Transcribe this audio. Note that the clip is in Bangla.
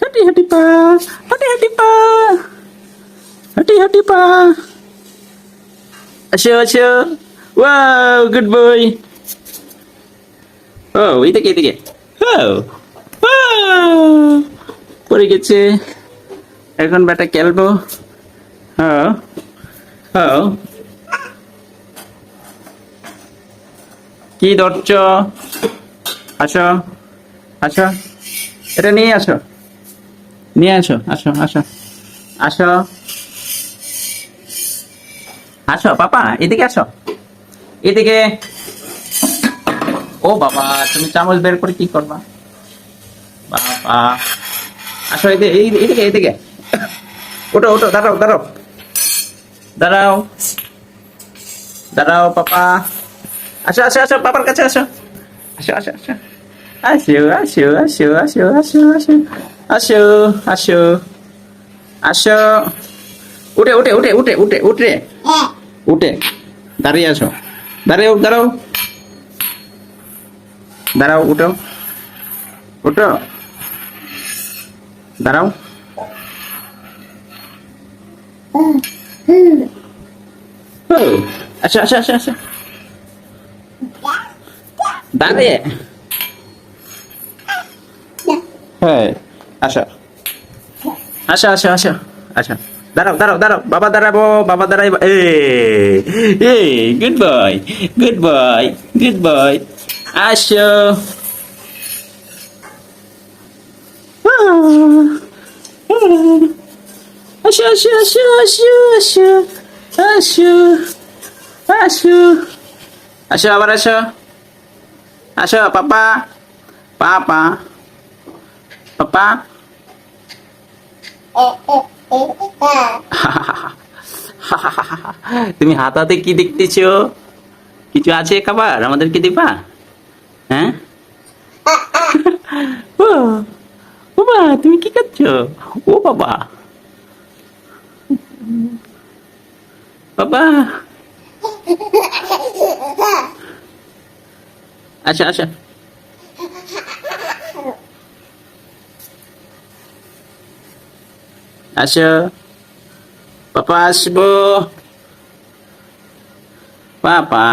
হাঁটি হাঁটি পা হাঁটি হাঁটি পা হাঁটি হাঁটি পা আসো আসো ওয়াও গুড বয় ও এদিকে এদিকে ও পড়ে গেছে এখন বেটা খেলব হ্যাঁ হ্যাঁ কি ধরছ? আসো আসো। এটা নিয়ে আসো। নিয়ে আসো আসো আসো। আসো। আসো, পাপা, এদিকে আসো। এদিকে। ও বাবা, তুমি চামচ বের করে কি করবা? বাবা। আসো এদিকে এদিকে। ওটো ওটো দাঁড়াও দাঁড়াও। দাঁড়াও। দাঁড়াও, পাপা। আসো আসো আসো পাপার কাছে আসো। আসো আসো আসো। আসো আসো আসো আসো আসো আসো। আসো আসো। আসো। উঠে উঠে উঠে উঠে উঠে উঠে। উঠে। দাঁড়িয়ে আসো। দাঁড়িয়ে দাঁড়াও। দাঁড়াও উঠো। উঠো। দাঁড়াও। ও, আসো আসো আসো। দাঁড়িয়ে হ্যাঁ আসো। আসো আসো আসো আসো। দাঁড়াও দাঁড়াও দাঁড়াও। বাবা দাঁড়াবো বাবা দাঁড়াইবো। এ এ good boy good boy good boy আসো। আসো আসো আসো আসো আসো আসো আসো। আসো আবার আসো। আসো পাপা পাপা পাপা তুমি হাত হাতে কি দেখতেছো কিছু আছে খাবার আমাদেরকে দিবা হ্যাঁ ও বাবা তুমি কি করছ ও বাবা বাবা আচ্ছা আচ্ছা আসো পাপা আসব পাপা